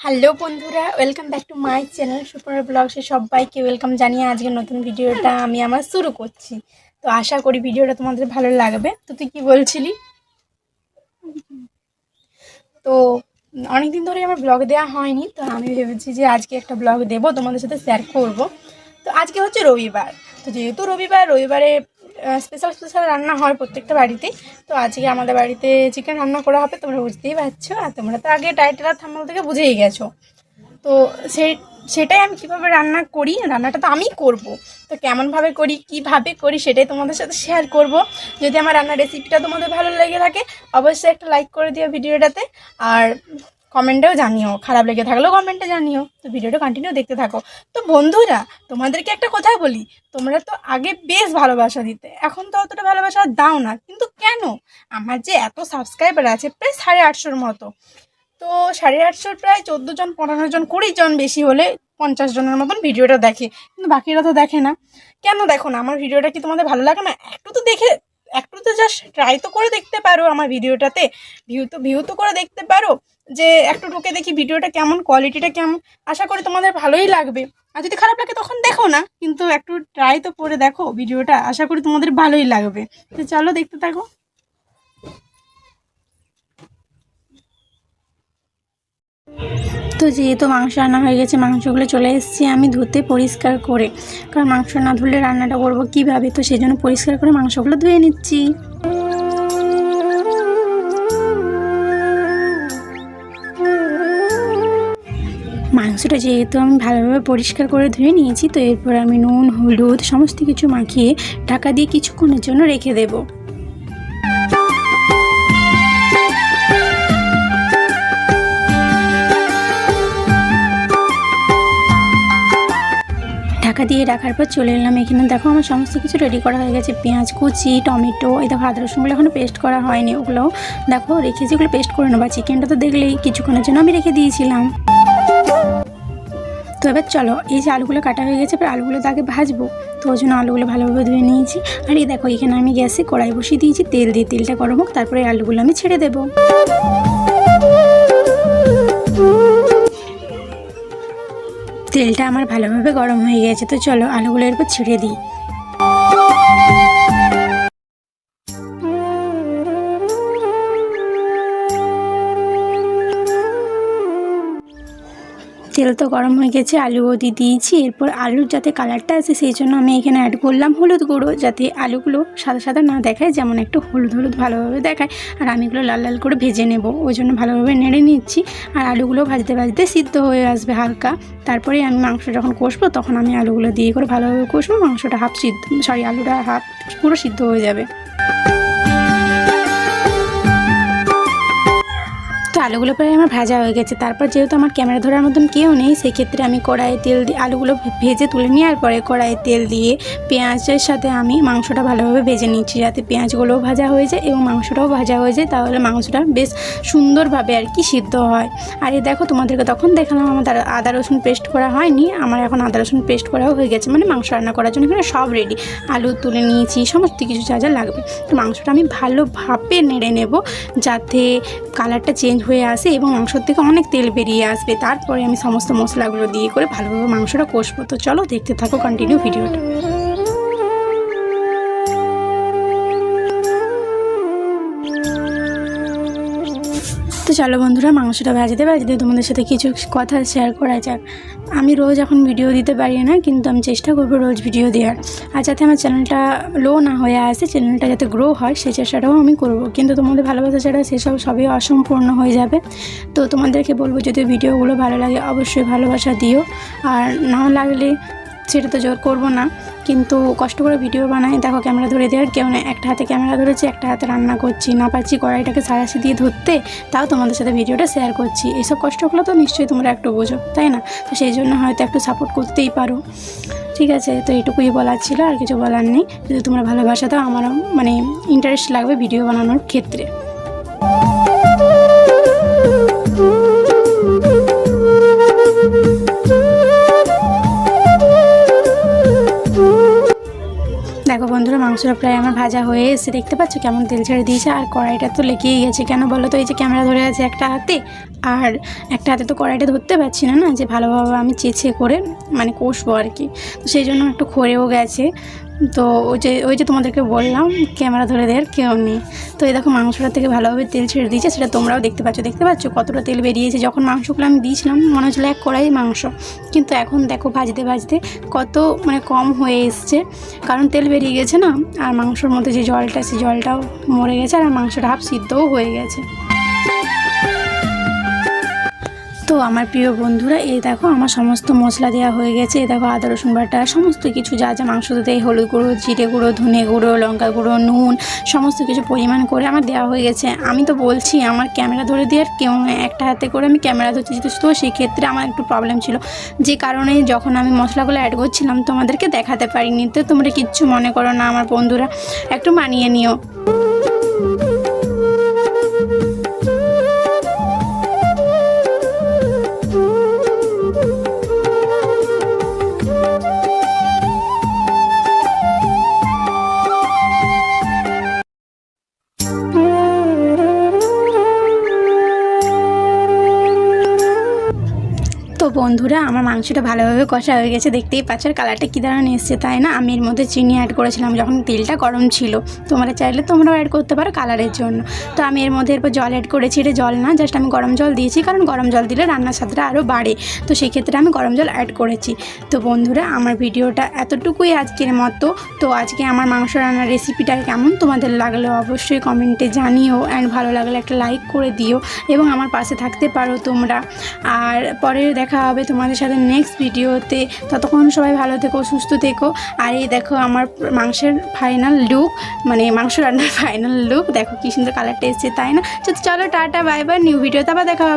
Hello বন্ধুরা welcome back to my channel super ব্লগসে সবাইকে welcome জানিয়ে আজকে নতুন ভিডিওটা আমি আমার শুরু করছি। তো আশা করি ভিডিওটা তোমাদের ভালো লাগবে। তো তুই কি বলছিলি? তো অনেকদিন ধরে আমার ব্লগ দেওয়া হয়নি, তো আমি ভেবেছি যে আজকে একটা ব্লগ দেবো, তোমাদের সাথে শেয়ার করব। তো আজকে হচ্ছে রবিবার। তো যেহেতু রবিবার, রবিবারে স্পেশাল স্পেশাল রান্না হয় প্রত্যেকটা বাড়িতেই। তো আজকে আমাদের বাড়িতে চিকেন রান্না করা হবে, তোমরা বুঝতেই পারছ, আর তোমরা তো আগে টাইটেল আর থাম্বনেল থেকে বুঝেই গেছো। তো সেই সেটাই আমি কীভাবে রান্না করি, রান্নাটা তো আমি করব। তো কেমনভাবে করি, কীভাবে করি, সেটাই তোমাদের সাথে শেয়ার করব। যদি আমার রান্নার রেসিপিটা তোমাদের ভালো লেগে থাকে, অবশ্যই একটা লাইক করে দিও ভিডিওটাতে। আর কমেন্টেও জানিও, খারাপ লেগে থাকলেও কমেন্টে জানিও, তো ভিডিওটা কন্টিনিউ দেখতে থাকো। তো বন্ধুরা, তোমাদেরকে একটা কথা বলি, তোমরা তো আগে বেশ ভালোবাসা দিতে, এখন তো অতটা ভালোবাসা দাও না, কিন্তু কেন? আমার যে এত সাবস্ক্রাইবার আছে প্রায় সাড়ে আটশোর মতো। তো সাড়ে আটশোর প্রায় চোদ্দ জন, পনেরো জন, কুড়ি জন বেশি হলে পঞ্চাশ জনের মতন ভিডিওটা দেখে, কিন্তু বাকিরা তো দেখে না। কেন দেখো না, আমার ভিডিওটা কি তোমাদের ভালো লাগে না? একটু তো দেখে, একটু তো জাস্ট ট্রাই তো করে দেখতে পারো আমার ভিডিওটাতে ভিউ তো ভিউ তো করে দেখতে পারো। যে একটু ঢুকে দেখি ভিডিওটা কেমন কোয়ালিটিটা কেমন, আশা করি তোমাদের ভালোই লাগবে। আর যদি খারাপ লাগে তখন দেখো না, কিন্তু একটু ট্রাই তো করে দেখো ভিডিওটা, আশা করি তোমাদের ভালোই লাগবে। তো চলো দেখতে থাকো। তো যেহেতু মাংস রান্না হয়ে গেছে, মাংসগুলো চলে এসেছি আমি ধুতে পরিষ্কার করে। কারণ মাংস না ধুলে রান্নাটা করব কীভাবে? তো সেই জন্য পরিষ্কার করে মাংসগুলো ধুয়ে নিচ্ছি। মাংসটা যেহেতু আমি ভালোভাবে পরিষ্কার করে ধুয়ে নিয়েছি, তো এরপর আমি নুন, হলুদ সমস্ত কিছু মাখিয়ে ঢাকা দিয়ে কিছুক্ষণের জন্য রেখে দেবো। ঢাকা দিয়ে রাখার পর চলে এলাম এখানে। দেখো আমার সমস্ত কিছু রেডি করা হয়ে গেছে। পেঁয়াজ কুচি, টমেটো, এই দেখো আদা রসুনগুলো এখনও পেস্ট করা হয়নি। ওগুলো দেখো রেখেছি ওগুলো পেস্ট করে নেব। চিকেনটা তো দেখলেই কিছুক্ষণের জন্য আমি রেখে দিয়েছিলাম। তো এবার চলো, এই যে আলুগুলো কাটা হয়ে গেছে, এবার আলুগুলো তাকে ভাজবো। তো ওই জন্য আলুগুলো ভালোভাবে ধুয়ে নিয়েছি। আর এই দেখো, এখানে আমি গ্যাসে কড়াই বসিয়ে দিয়েছি, তেল দিয়ে তেলটা গরম হোক, তারপরে আলুগুলো আমি ছেড়ে দেবো। তেলটা আমার ভালোভাবে গরম হয়ে গেছে, তো চলো আলুগুলো এরপর ছেড়ে দিই। তেল তো গরম হয়ে গেছে আলুও দিয়ে দিয়েছি, এরপর আলুর যাতে কালারটা আসে সেই জন্য আমি এখানে অ্যাড করলাম হলুদ গুঁড়ো যাতে আলুগুলো সাদা সাদা না দেখায়, যেমন একটু হলুদ হলুদ ভালোভাবে দেখায়। আর আমি এগুলো লাল লাল করে ভেজে নেব, ওই জন্য ভালোভাবে নেড়ে নিচ্ছি। আর আলুগুলো ভাজতে ভাজতে সিদ্ধ হয়ে আসবে হালকা। তারপরে আমি মাংস যখন কষবো, তখন আমি আলুগুলো দিয়ে করে ভালোভাবে কষবো, মাংসটা হাফ সিদ্ধ সরি আলুটা হাফ পুরো সিদ্ধ হয়ে যাবে। আলুগুলো প্রায় আমার ভাজা হয়ে গেছে। তারপর যেহেতু আমার ক্যামেরা ধরার মতন কেউ নেই, সেক্ষেত্রে আমি কড়াইয়ে তেল দিয়ে আলুগুলো ভেজে তুলে নেওয়ার পরে কড়াইয়ে তেল দিয়ে পেঁয়াজের সাথে আমি মাংসটা ভালোভাবে ভেজে নিচ্ছি যাতে পেঁয়াজগুলোও ভাজা হয়ে যায় এবং মাংসটাও ভাজা হয়ে যায়, তাহলে মাংসটা বেশ সুন্দরভাবে আর কি সিদ্ধ হয়। আর এই দেখো, তোমাদেরকে তখন দেখালাম আমার আদা রসুন পেস্ট করা হয়নি, আমার এখন আদা রসুন পেস্ট করাও হয়ে গেছে মানে মাংস রান্না করার জন্য এখানে সব রেডি আলু তুলে নিয়েছি, সমস্ত কিছু যা যা লাগবে। তো মাংসটা আমি ভালোভাবে নেড়ে নেব, যাতে কালারটা চেঞ্জ হয়ে আসে এবং মাংসর থেকে অনেক তেল বেরিয়ে আসবে। তারপরে আমি সমস্ত মশলাগুলো দিয়ে করে ভালোভাবে মাংসটা কষবো। তো চলো দেখতে থাকো কন্টিনিউ ভিডিওটা তো চলো বন্ধুরা, মাংসটা ভাজতে ভাজতে তোমাদের সাথে কিছু কথা শেয়ার করা যাক। আমি রোজ এখন ভিডিও দিতে পারি না, কিন্তু আমি চেষ্টা করব রোজ ভিডিও দেওয়ার। আর যাতে আমার চ্যানেলটা লো না হয়ে আসে চ্যানেলটা যাতে গ্রো হয় সেই চেষ্টাটাও আমি করব। কিন্তু তোমাদের ভালোবাসা ছাড়া সেসব সবই অসম্পূর্ণ হয়ে যাবে। তো তোমাদেরকে বলব, যদি ভিডিওগুলো ভালো লাগে, অবশ্যই ভালোবাসা দিও। আর না লাগলে সেটা তো জোর করব না। কিন্তু কষ্ট করে ভিডিও বানাই। দেখো, ক্যামেরা ধরে দেওয়ার কেউ না একটা হাতে ক্যামেরা ধরেছি, একটা হাতে রান্না করছি। না পারছি কড়াইটাকে সারাশি দিয়ে ধরতে, তাও তোমাদের সাথে ভিডিওটা শেয়ার করছি। এইসব কষ্টগুলো তো নিশ্চয়ই তোমরা একটু বোঝো, তাই না? তো সেই জন্য হয়তো একটু সাপোর্ট করতেই পারো। ঠিক আছে, তো এইটুকুই বলার ছিল, আর কিছু বলার নেই। যদি তোমরা ভালোবাসা দাও, আমারও মানে ইন্টারেস্ট লাগবে ভিডিও বানানোর ক্ষেত্রে। বন্ধুরা, মাংসটা প্রায় আমার ভাজা হয়ে এসে দেখতে পাচ্ছ কেমন তেল ছেড়ে দিয়েছে, আর কড়াইটা তো লেগেই গেছে। কেন বলো তো, এই যে ক্যামেরা ধরে আছে একটা হাতে, আর একটা হাতে তো কড়াইটা ধরতে পারছি না না? যে ভালোভাবে আমি চেঁচে করে মানে কষবো আর কি। তো সেই জন্য একটু খড়েও গেছে। তো ওই যে ওই যে তোমাদেরকে বললাম, ক্যামেরা ধরে দেওয়ার কেউ নেই। তো এই দেখো মাংসটা থেকে ভালোভাবে তেল ছেড়ে দিয়েছে, সেটা তোমরাও দেখতে পাচ্ছ। দেখতে পাচ্ছ কতটা তেল বেরিয়েছে? যখন মাংসগুলো আমি দিয়েছিলাম, মনে হচ্ছিল এক কড়াই মাংস। কিন্তু এখন দেখো ভাজতে ভাজতে কত মানে কম হয়ে এসছে। কারণ তেল বেরিয়ে গেছে না, আর মাংসর মধ্যে যে জলটা সেই জলটাও মরে গেছে, আর মাংসটা হাফ সিদ্ধও হয়ে গেছে। তো আমার প্রিয় বন্ধুরা, এই দেখো আমার সমস্ত মশলা দেওয়া হয়ে গেছে। এই দেখো আদা, রসুন বাটা, সমস্ত কিছু যা যা মাংস দেয় হলুদ গুঁড়ো, জিরে গুঁড়ো, ধনে গুঁড়ো, লঙ্কা গুঁড়ো, নুন, সমস্ত কিছু পরিমাণ করে আমার দেওয়া হয়ে গেছে। আমি তো বলছি, আমার ক্যামেরা ধরে দেওয়ার কেউ একটা হাতে করে আমি ক্যামেরা ধরতে যেতে তো সেক্ষেত্রে আমার একটু প্রবলেম ছিল। যে কারণে যখন আমি মশলাগুলো অ্যাড করছিলাম, তোমাদেরকে দেখাতে পারিনি। তো তোমরা কিচ্ছু মনে করো না, আমার বন্ধুরা, একটু মানিয়ে নিও। বন্ধুরা, আমার মাংসটা ভালোভাবে কষা হয়ে গেছে, দেখতেই পাচ্ছ আর কালারটা কী ধরনের এসছে, তাই না? আমি এর মধ্যে চিনি অ্যাড করেছিলাম যখন তেলটা গরম ছিল। তোমরা চাইলে তোমরাও অ্যাড করতে পারো কালারের জন্য। তো আমি এর মধ্যে এরপর জল অ্যাড করেছি, এটা জল না জাস্ট আমি গরম জল দিয়েছি, কারণ গরম জল দিলে রান্নার স্বাদটা আরও বাড়ে। তো সেই ক্ষেত্রে আমি গরম জল অ্যাড করেছি। তো বন্ধুরা, আমার ভিডিওটা এতটুকুই আজকের মতো। তো আজকে আমার মাংস রান্নার রেসিপিটা কেমন তোমাদের লাগল অবশ্যই কমেন্টে জানিও অ্যান্ড ভালো লাগলে একটা লাইক করে দিও এবং আমার পাশে থাকতে পারো তোমরা। আর পরে দেখা হবে তোমাদের সাথে নেক্সট ভিডিওতে ততক্ষণ সবাই ভালো থেকো, সুস্থ থেকো। আর এই দেখো আমার মাংসের ফাইনাল লুক মানে মাংস রান্নার ফাইনাল লুক দেখো কি সুন্দর কালারটা এসছে, তাই না? তো চলো টাটা বাই বাই নিউ ভিডিওতে আবার দেখা হবে।